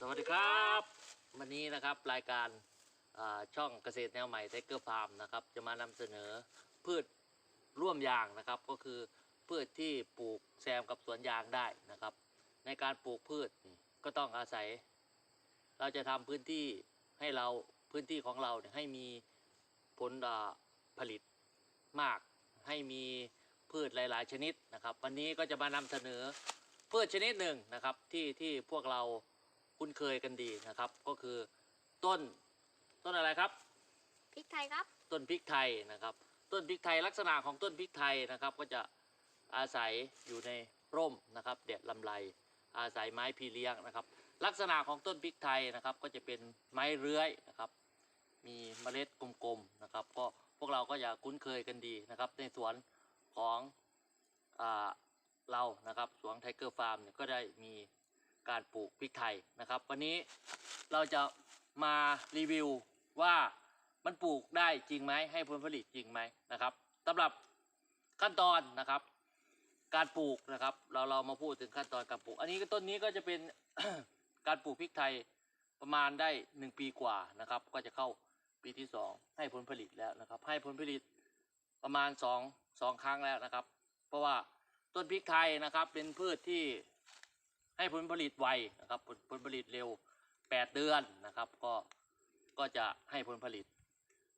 สวัสดีครับ วันนี้นะครับรายการช่องเกษตรแนวใหม่ไทเกอร์ฟาร์มนะครับจะมานำเสนอพืชร่วมยางนะครับก็คือพืชที่ปลูกแซมกับสวนยางได้นะครับ ในการปลูกพืชก็ต้องอาศัย เราจะทำพื้นที่ให้เราพื้นที่ของเราเนี่ยให้มีผลผลิตมาก ให้มีพืชหลาย ๆ ชนิดนะครับ วันนี้ก็จะมานำเสนอพืชชนิดหนึ่งนะครับที่ที่พวกเรา คุ้นเคยกันดีนะครับ ก็คือต้นต้นอะไรครับ พริกไทยครับ ต้นพริกไทยนะครับ ต้นพริกไทยลักษณะของต้นพริกไทยนะครับ ก็จะอาศัยอยู่ในร่มนะครับแดดลำไรอาศัยไม้พีเลี้ยงนะครับ ลักษณะของต้นพริกไทยนะครับ ก็จะเป็นไม้เลื้อยนะครับ มีเมล็ดกลมๆนะครับ ก็พวกเราก็จะคุ้นเคยกันดีนะครับ ในสวนของอาเรานะครับสวนไทเกอร์ฟาร์มเนี่ยก็ได้มี การปลูกพริกไทยนะครับ วันนี้เราจะมารีวิวว่ามันปลูกได้จริงไหมให้ผลผลิตจริงไหมนะครับสำหรับขั้นตอนนะครับ การปลูกนะครับ เราเรามาพูดถึงขั้นตอนการปลูก อันนี้ต้นนี้ก็จะเป็นการปลูกพริกไทยประมาณได้หนึ่งปีกว่านะครับ ก็จะเข้าปีที่สองให้ผลผลิตแล้วนะครับ ให้ผลผลิตประมาณสองสองครั้งแล้วนะครับ เพราะว่าต้นพริกไทยนะครับเป็นพืชที่ ให้ผลผลิตไวนะครับผลผลผลิตเร็วแปดเดือนนะครับก็ก็จะให้ผลผลิต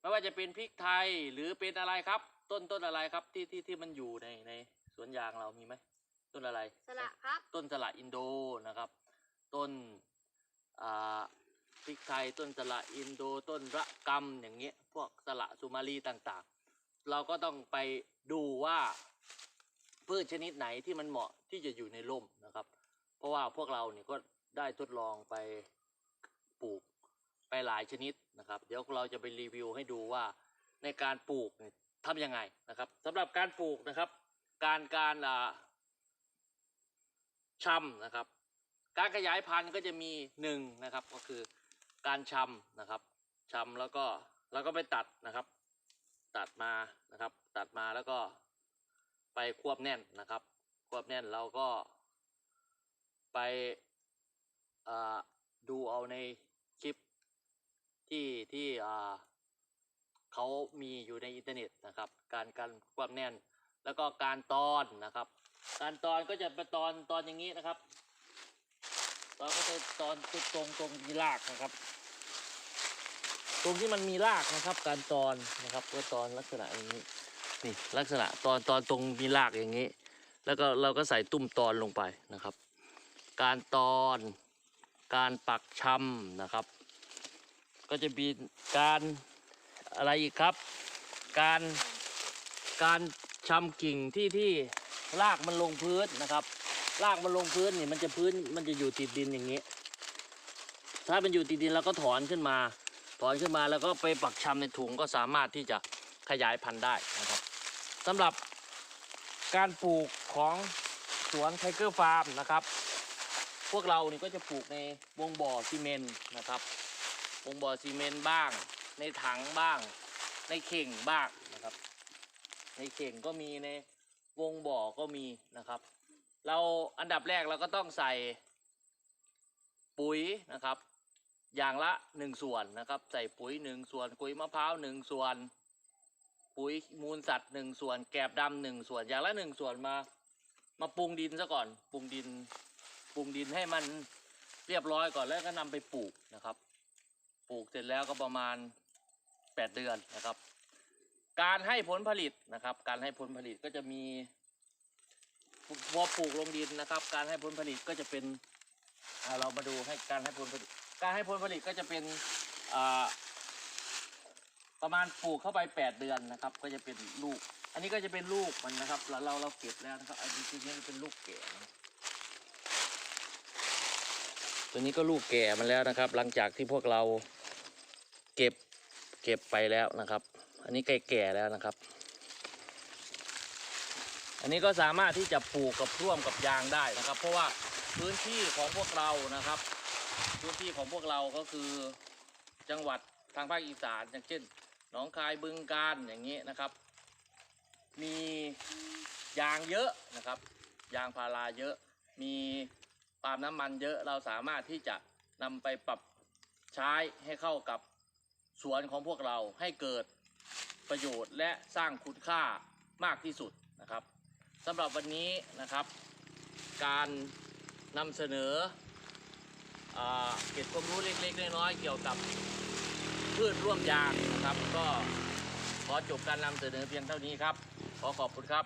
ไม่ว่าจะเป็นพริกไทยหรือเป็นอะไรครับ ต้นต้นอะไรครับที่ที่ที่มันอยู่ในในสวนยางเรามีไหมต้นอะไรสละครับ ต้นสละอินโดนะครับ ต้นอ่าพริกไทยต้นสละอินโดต้นระกำอย่างเงี้ยพวกสละสุมาลีต่างๆ เราก็ต้องไปดูว่าพืชชนิดไหนที่มันเหมาะที่จะอยู่ในร่มนะครับ เพราะว่าพวกเราเนี่ยก็ได้ทดลองไปปลูกไปหลายชนิดนะครับ เดี๋ยวเราจะไปรีวิวให้ดูว่าในการปลูกเนี่ยทำยังไงนะครับสำหรับการปลูกนะครับ การการอ่าชำนะครับ การขยายพันธุ์ก็จะมีหนึ่งนะครับ ก็คือการชำนะครับชำแล้วก็แล้วก็ไปตัดนะครับ ตัดมานะครับ ตัดมาแล้วก็ไปควบแน่นนะครับ ควบแน่นเราก็ ไปดูเอาในคลิปที่ที่เขามีอยู่ในอินเทอร์เน็ตนะครับ การการควบแน่น แล้วก็การตอนนะครับ การตอนก็จะเป็นตอนตอนอย่างนี้นะครับ ตอนก็จะตอนตรงตรงตรงมีรากนะครับ ตรงที่มันมีรากนะครับ การตอนนะครับก็ตอนลักษณะอย่างนี้นี่ลักษณะตอนตอนตรงมีรากอย่างนี้ แล้วก็เราก็ใส่ตุ้มตอนลงไปนะครับ การตอน การปักชำนะครับ ก็จะมีการอะไรอีกครับ การการชำกิ่งที่ที่รากมันลงพื้นนะครับรากมันลงพื้นนี่มันจะพื้นมันจะอยู่ติดดินอย่างนี้ ถ้ามันอยู่ติดดินเราก็ถอนขึ้นมา ถอนขึ้นมาแล้วก็ไปปักชำในถุงก็สามารถที่จะขยายพันธุ์ได้นะครับสำหรับการปลูกของสวนไทเกอร์ฟาร์มนะครับ พวกเรานี่ก็จะปลูกในวงบ่อซีเมนต์นะครับ วงบ่อซีเมนต์บ้าง ในถังบ้าง ในเข่งบ้างนะครับ ในเข่งก็มีในวงบ่อก็มีนะครับ เราอันดับแรกเราก็ต้องใส่ปุ๋ยนะครับ อย่างละหนึ่งส่วนนะครับ ใส่ปุ๋ยหนึ่งส่วนปุ๋ยมะพร้าวหนึ่งส่วน ปุ๋ยมูลสัตว์หนึ่งส่วน แกบดำหนึ่งส่วนอย่างละหนึ่งส่วนมา มาปรุงดินซะก่อนปรุงดิน ปรุงดินให้มันเรียบร้อยก่อนแล้วก็นำไปปลูกนะครับ ปลูกเสร็จแล้วก็ประมาณแปดเดือนนะครับ การให้ผลผลิตนะครับ การให้ผลผลิตก็จะมีพอปลูกลงดินนะครับ การให้ผลผลิตก็จะเป็นอ่าเรามาดูให้การให้ผลผลิต การให้ผลผลิตก็จะเป็นอ่าประมาณปลูกเข้าไปแปดเดือนนะครับ ก็จะเป็นลูก อันนี้ก็จะเป็นลูกมันนะครับเราเราเราเก็บแล้วนะครับอันนี้จริงๆเป็นลูกแก่ ตัวนี้ก็ลูกแก่มันแล้วนะครับ หลังจากที่พวกเราเก็บเก็บไปแล้วนะครับ อันนี้ใกล้แก่แล้วนะครับ อันนี้ก็สามารถที่จะปลูกกับร่วมกับยางได้นะครับ เพราะว่าพื้นที่ของพวกเรานะครับ พื้นที่ของพวกเราก็คือจังหวัดทางภาคอีสานอย่างเช่นหนองคายบึงกาฬอย่างนี้นะครับ มียางเยอะนะครับ ยางพาราเยอะมี ปาล์มน้ำมันเยอะเราสามารถที่จะนำไปปรับใช้ให้เข้ากับสวนของพวกเราให้เกิดประโยชน์และสร้างคุณค่ามากที่สุดนะครับสำหรับวันนี้นะครับ การนำเสนอเก็บความรู้เล็กๆน้อยๆเกี่ยวกับพืชร่วมยางนะครับ ก็ขอจบการนำเสนอเพียงเท่านี้ครับ ขอขอบคุณครับ